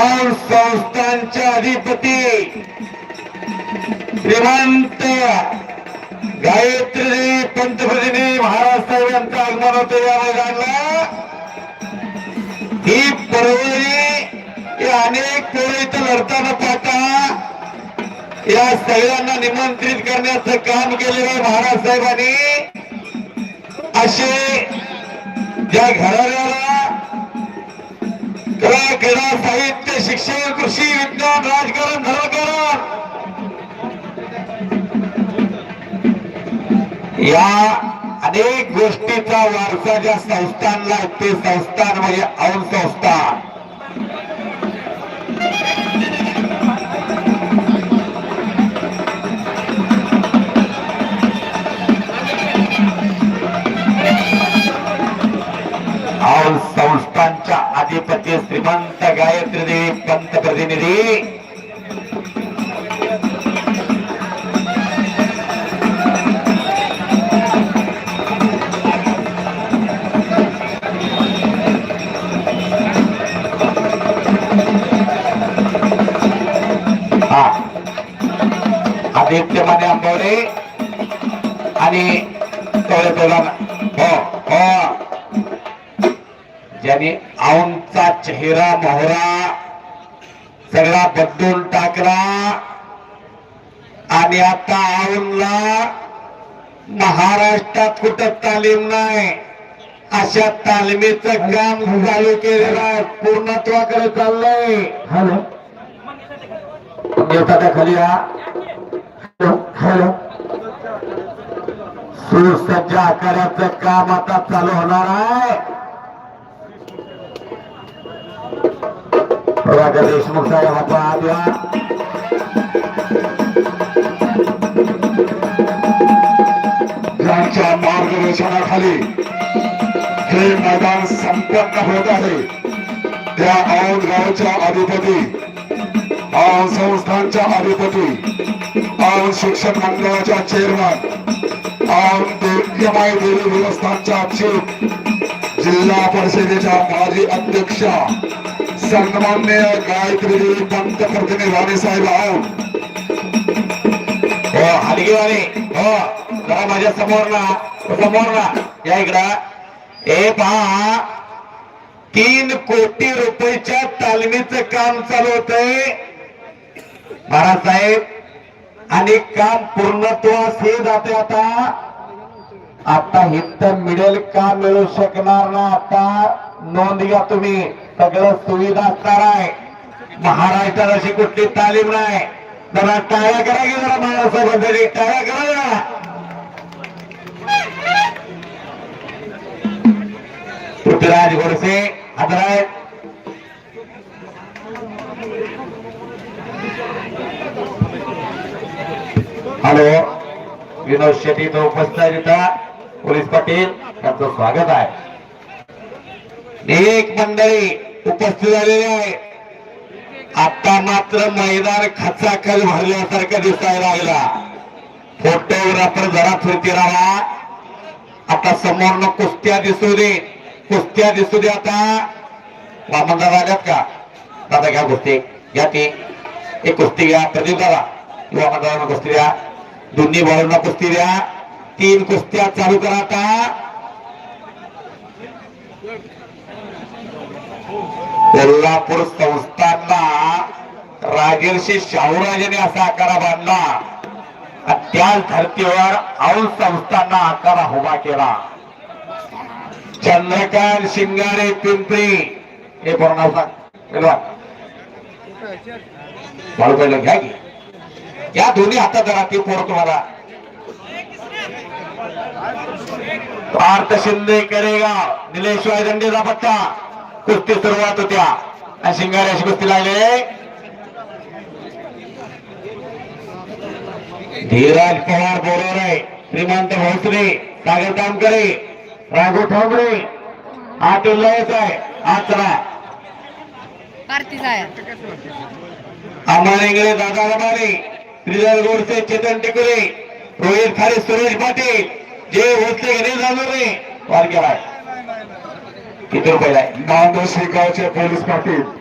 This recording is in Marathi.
और संस्थांचे अधिपती श्रीमंत गायत्री पंतप्रतिनिधी महाराज साहेब यांचं आगमन होतं या मैदानाला. ही परवरी हे अनेक पोरं इथं लढताना पाहता या सगळ्यांना निमंत्रित करण्याचं काम केलेलं आहे महाराज साहेबांनी. असे ज्या घराण्याला कला क्रीडा साहित्य शिक्षण कृषी विज्ञान राजकारण धर्मकारण. या अनेक गोष्टीचा वारसा ज्या संस्थांना ते संस्थान म्हणजे औन संस्थान और संस्थांच्या अधिपती श्रीमंत गायत्री देवी पंतप्रतिनिधी हा. आदित्य माने आंबवडे आणि कवळे प्रधान हो हो. ज्याने औंचा चेहरा मोहरा सगळा बदलून टाकला. आणि आता औंधला महाराष्ट्रात कुठं तालीम नाही? अशा तालमीचं काम चालू केलेलं आहे. पूर्णत्वाकडे चाललंय. हॅलो. एखाद्या खाली या. हॅलो. हॅलो. सुसज्ज आकाराचं काम आता चालू होणार आहे. राजा देशमुख साहेब आपण आत यांच्या मार्गदर्शनाखाली हे मैदान संपन्न होत आहे. त्या औंध गावच्या अधिपती औंध संस्थांच्या अधिपती औंध शिक्षक मंडळाच्या चेअरमन औंध एमआय देवी देवस्थानच्या चीफ जिल्हा परिषदेच्या माजी अध्यक्षा सन्मान्य गायत्री पंतप्रतिनिधी राणेसाहेब औंध हो हलगीवाले हो जरा माझ्यासमोर ना समोर ना या इकडं हे पहा तीन कोटी रुपयाच्या तालमीचं काम चालू होतंय महाराज साहेब आणि काम पूर्णत्वास हे जाते आता आता इथं मिळेल का मिळू शकणार ना आता नोंद घ्या तुम्ही. सगळं सुविधा असणार आहे. महाराष्ट्रात अशी कुठली तालीम नाही. जरा टाळ्या करा की जरा महाराष्ट्राबद्दल टाळ्या करा जरा. पृथ्वीराज गोडसे हजर आहेत. हॅलो विनोद शेट्टी तो उपस्थित पोलीस पाटील यांचं स्वागत आहे. एक मंडळी उपस्थित झालेली आहे. आता मात्र मैदान खचाखल भरल्यासारखं दिसायला लागला. फोटोग्राफर जरा फिरती राहा. आता समोरनं कुस्त्या दिसू दे. कुस्त्या दिसू दे आता. वामनदादा आल्यात का? दादा घ्या कुस्ती. घ्या ती. एक कुस्ती घ्या. प्रदीप दादा वामनदादा कुस्ती द्या. दोन्ही भाऊंना कुस्ती द्या. तीन कुस्त्या चालू करा आता. कोल्हापूर संस्थांना राजर्षी शाहूराजांनी असा आकारा बांधला. आणि त्याच धर्तीवर औल संस्थांना आकारा उभा केला. चंद्रकांत शिंगारे पिंपरी. हे पूर्ण नाव सांग घ्या की. या दोन्ही हातात राहतील पोर तुम्हाला. पार्थ शिंदे करेगा निलेश्वर दंडेचा पत्ता. कुस्ती सुरुवात होत्या. शिंगारे अशी कुस्ती लागले. धीरज पवार बरोबर आहे श्रीमंत भोसरे सागर तामकरे राघू ठोंबरे आठ उल्लास आहे. आचरा. अमर इंगळे दादा रमारे श्रीधर गोडसे चेतन टिकुरे रोहित खारे सुरेश पाटील. जे भोसले गणेश जाधवरे वार केलाय किती रुपयाला आहे? मानव शेगावचे पोलीस पाटील.